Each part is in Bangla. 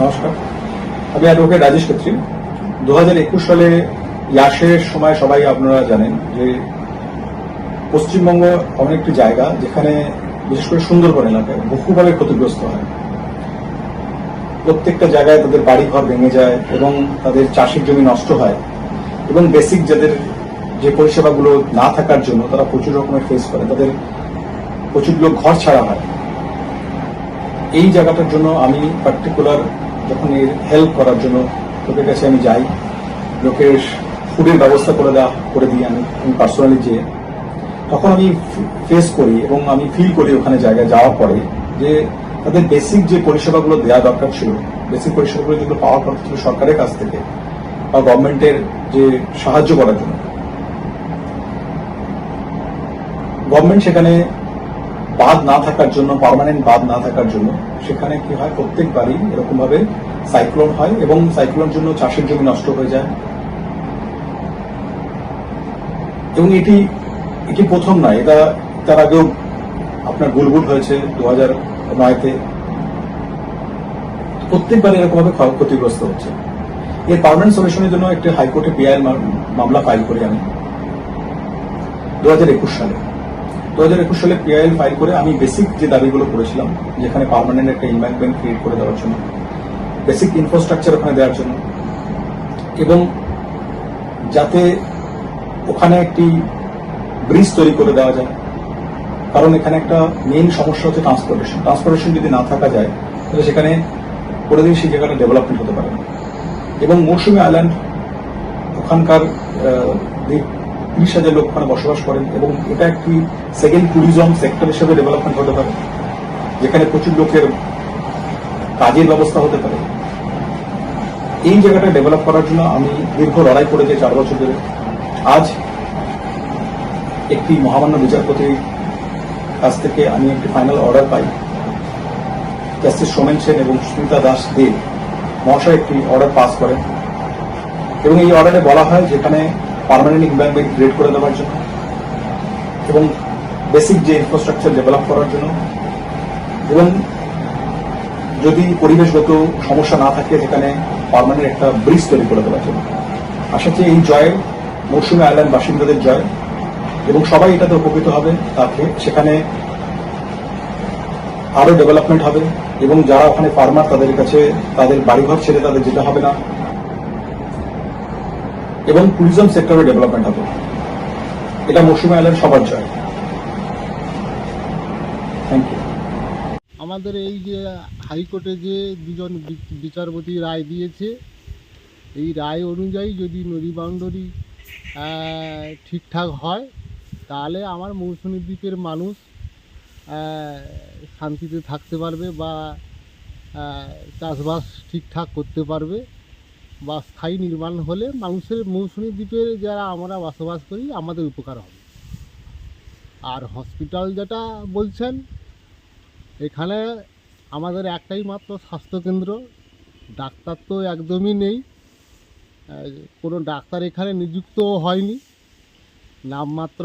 নমস্কার। আমি অ্যাডভোকেট রাজেশ ক্ষেত্রী। দু হাজার একুশ সালে ইয়াসের সময় সবাই আপনারা জানেন যে পশ্চিমবঙ্গ এমন একটি জায়গা যেখানে বিশেষ করে সুন্দরবন এলাকায় বহুভাবে ক্ষতিগ্রস্ত হয়। প্রত্যেকটা জায়গায় তাদের বাড়িঘর ভেঙে যায় এবং তাদের চাষের জমি নষ্ট হয় এবং বেসিক যাদের যে পরিষেবাগুলো না থাকার জন্য তারা প্রচুর রকমের ফেস করে। তাদের প্রচুর লোক ঘর ছাড়া হয়। এই জায়গাটার জন্য আমি পার্টিকুলার যখন এর হেল্প করার জন্য লোকের কাছে আমি যাই। লোকের ফুডের ব্যবস্থা করে দেওয়া, করে দিই আমি আমি পার্সোনালি যে তখন আমি ফেস করি এবং আমি ফিল করি ওখানে জায়গায় যাওয়ার পরে যে তাদের বেসিক যে পরিষেবাগুলো দেওয়া দরকার ছিল বেসিক পরিষেবাগুলো যেগুলো পাওয়ার কথা ছিল সরকারের কাছ থেকে বা গভর্নমেন্টের যে সাহায্য করার জন্য। গভর্নমেন্ট সেখানে বাদ না থাকার জন্য পারমানেন্ট বাদ না থাকার জন্য, সেখানে কি হয়? প্রত্যেকবারই এরকম ভাবে সাইক্লোন হয় এবং সাইক্লোন জন্য চাষের জমি নষ্ট হয়ে যায়। এবং এটি এটি প্রথম নয়, এটা তার আগেও আপনার বুলবুল হয়েছে দু হাজার নয়তে। প্রত্যেকবার এরকম ভাবে ক্ষয়- ক্ষতিগ্রস্ত হচ্ছে। এর পারমানেন্ট সলিউশনের জন্য একটি হাইকোর্টে পিআইএল মামলা ফাইল করি আমি। দু হাজার একুশ সালে। দু হাজার একুশ সালে পিআইএল ফাইল করে আমি বেসিক যে দাবিগুলো করেছিলাম, যেখানে পার্মানেন্ট একটা ইনভেস্টমেন্ট ক্রিয়েট করে দেওয়ার জন্য বেসিক ইনফ্রাস্ট্রাকচার ওখানে দেওয়ার জন্য, এবং যাতে ওখানে একটি ব্রিজ তৈরি করে দেওয়া যায়। কারণ এখানে একটা মেইন সমস্যা হচ্ছে ট্রান্সপোর্টেশন ট্রান্সপোর্টেশন যদি না থাকা যায়, তাহলে সেখানে করে দিন সেই জায়গাটা ডেভেলপমেন্ট হতে পারে। এবং মৌসুমী আইল্যান্ড ওখানকার তিরিশ হাজার লোক ওখানে বসবাস করেন এবং এটা একটি সেকেন্ড ট্যুরিজম সেক্টর হিসেবে ডেভেলপমেন্ট হতে পারে, যেখানে প্রচুর লোকের কাজের ব্যবস্থা হতে পারে। এই জায়গাটা ডেভেলপ করার জন্য আমি দীর্ঘ লড়াই করে যে চার বছর ধরে আজ একটি মহামান্য বিচারপতির কাছ থেকে আমি একটি ফাইনাল অর্ডার পাই। জাস্টিস সোমেন সেন এবং সুমিতা দাস দেব মহাশয় একটি অর্ডার পাস করেন এবং এই অর্ডারে বলা হয় যেখানে পার্মানেন্ট ইনভেস্টমেন্ট ক্রিয়েট করে দেওয়ার জন্য এবং বেসিক যে ইনফ্রাস্ট্রাকচার ডেভেলপ করার জন্য এবং যদি পরিবেশগত সমস্যা না থাকে যেখানে পারমানেন্ট একটা ব্রিজ তৈরি করে দেওয়ার জন্য। আশা করি এই জয় মৌসুমী আইল্যান্ড বাসিন্দাদের জয় এবং সবাই এটাতে উপকৃত হবে তাতে সেখানে আরও ডেভেলপমেন্ট হবে এবং যারা ওখানে ফার্মার তাদের কাছে তাদের বাড়িঘর ছেড়ে তাদের যেতে হবে না। এবং ট্যুরিজম সেক্টরে ডেভেলপমেন্ট হবে। এটা মৌসুমী আইল্যান্ড সবার জয়। থ্যাংক ইউ আমাদের এই যে হাইকোর্টে যে দুজন বিচারপতি রায় দিয়েছে, এই রায় অনুযায়ী যদি নদী বাউন্ডারি ঠিকঠাক হয়, তাহলে আমার মৌসুমী দ্বীপের মানুষ শান্তিতে থাকতে পারবে বা চাষবাস ঠিকঠাক করতে পারবে। বা স্থায়ী নির্মাণ হলে মানুষের মৌসুমী দ্বীপের যারা আমরা বসবাস করি, আমাদের উপকার হবে। আর হসপিটাল যেটা বলছেন, এখানে আমাদের একটাই মাত্র স্বাস্থ্যকেন্দ্র। ডাক্তার তো একদমই নেই। কোনো ডাক্তার এখানে নিযুক্তও হয়নি। নামমাত্র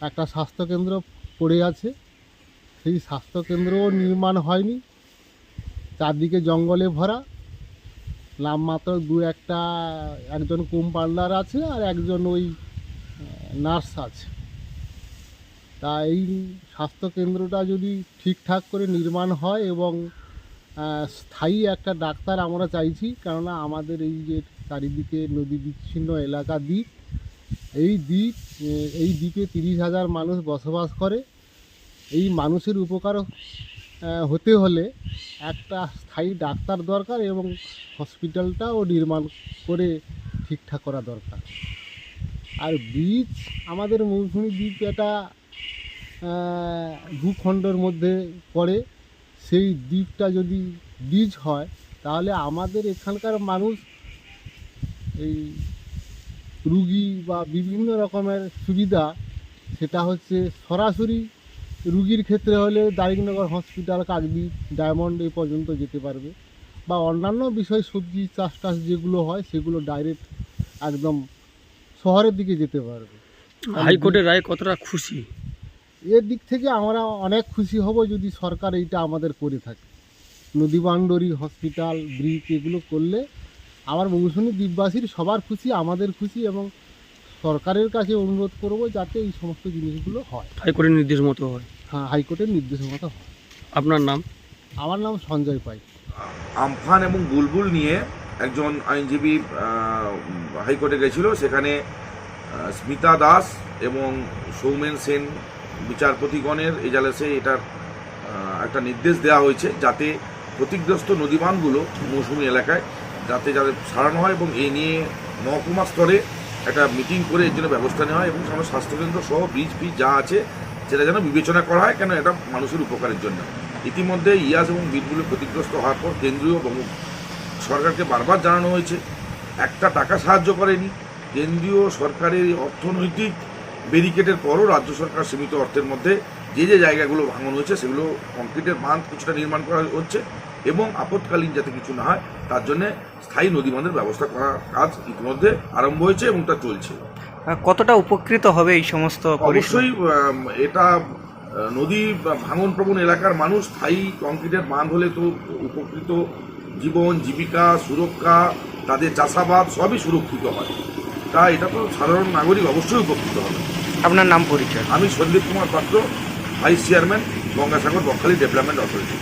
একটা স্বাস্থ্যকেন্দ্র পড়ে আছে। সেই স্বাস্থ্যকেন্দ্রও নির্মাণ হয়নি। চারদিকে জঙ্গলে ভরা। নামমাত্র দু একটা, একজন কম্পাউন্ডার আছে আর একজন ওই নার্স আছে। তা এই স্বাস্থ্যকেন্দ্রটা যদি ঠিকঠাক করে নির্মাণ হয় এবং স্থায়ী একটা ডাক্তার আমরা চাইছি, কেননা আমাদের এই যে চারিদিকে নদী বিচ্ছিন্ন এলাকা দ্বীপ, এই দ্বীপ এই দ্বীপে তিরিশ হাজার মানুষ বসবাস করে। এই মানুষের উপকার হতে হলে একটা স্থায়ী ডাক্তার দরকার এবং হসপিটালটাও নির্মাণ করে ঠিকঠাক করা দরকার। আর বীজ, আমাদের মৌসুমী দ্বীপ এটা ভূখণ্ডর মধ্যে পড়ে। সেই দ্বীপটা যদি বীজ হয়, তাহলে আমাদের এখানকার মানুষ এই রুগী বা বিভিন্ন রকমের সুবিধা, সেটা হচ্ছে সরাসরি রুগীর ক্ষেত্রে হলে দারিংনগর হসপিটাল কাকদ্বীপ ডায়মন্ড এই পর্যন্ত যেতে পারবে। বা অন্যান্য বিষয় সবজি চাষ টাস যেগুলো হয় সেগুলো ডাইরেক্ট একদম শহরের দিকে যেতে পারবে। হাইকোর্টের রায় কতটা খুশি? এর দিক থেকে আমরা অনেক খুশি হব যদি সরকার এইটা আমাদের করে থাকে। নদী বান্ডরি হসপিটাল ব্রিজ এগুলো করলে আমার মৌসুমী দ্বীপবাসীর সবার খুশি আমাদের খুশি এবং সরকারের কাছে অনুরোধ করব যাতে এই সমস্ত জিনিসগুলো হয়। হাইকোর্টের নির্দেশ মতো হ্যাঁ। হাইকোর্টের নির্দেশ মতো হয়। আপনার নাম? আমার নাম সঞ্জয় পাই আমফান এবং বুলবুল নিয়ে একজন আইনজীবী হাইকোর্টে গেছিল। সেখানে স্মিতা দাস এবং সৌমেন সেন বিচারপতিগণের এজালেসে এটার একটা নির্দেশ দেওয়া হয়েছে যাতে ক্ষতিগ্রস্ত নদীবানগুলো মৌসুমী এলাকায় যাতে যাতে সারানো হয় এবং এই নিয়ে মহকুমা স্তরে একটা মিটিং করে এর জন্য ব্যবস্থা নেওয়া হয় এবং আমার স্বাস্থ্যকেন্দ্র সহ বীজ ফিজ যা আছে সেটা যেন বিবেচনা করা হয় কেন এটা মানুষের উপকারের জন্য। ইতিমধ্যে ইয়াস এবং বিলগুলো ক্ষতিগ্রস্ত হওয়ার পর কেন্দ্রীয় সরকারকে বারবার জানানো হয়েছে, একটা টাকা সাহায্য করেনি। কেন্দ্রীয় সরকারের অর্থনৈতিক ব্যারিকেডের পরও রাজ্য সরকার সীমিত অর্থের মধ্যে যে যে জায়গাগুলো ভাঙন হয়েছে সেগুলো কংক্রিটের বাঁধ কিছুটা নির্মাণ করা হচ্ছে এবং আপৎকালীন যাতে কিছু না হয়, তার জন্য স্থায়ী নদী বাঁধের ব্যবস্থা করার কাজ ইতিমধ্যে আরম্ভ হয়েছে এবং তা চলছে। কতটা উপকৃত হবে এই সমস্ত অবশ্যই এটা নদী বা ভাঙন প্রবণ এলাকার মানুষ স্থায়ী কংক্রিটের বাঁধ হলে তো উপকৃত জীবন জীবিকা সুরক্ষা তাদের চাষাবাদ সবই সুরক্ষিত হয়। তা এটা তো সাধারণ নাগরিক অবশ্যই উপকৃত হবে। আপনার নাম পরিচয়? আমি Sandip Kumar Patra vice chairman Gangasagar Bakkhali development authority.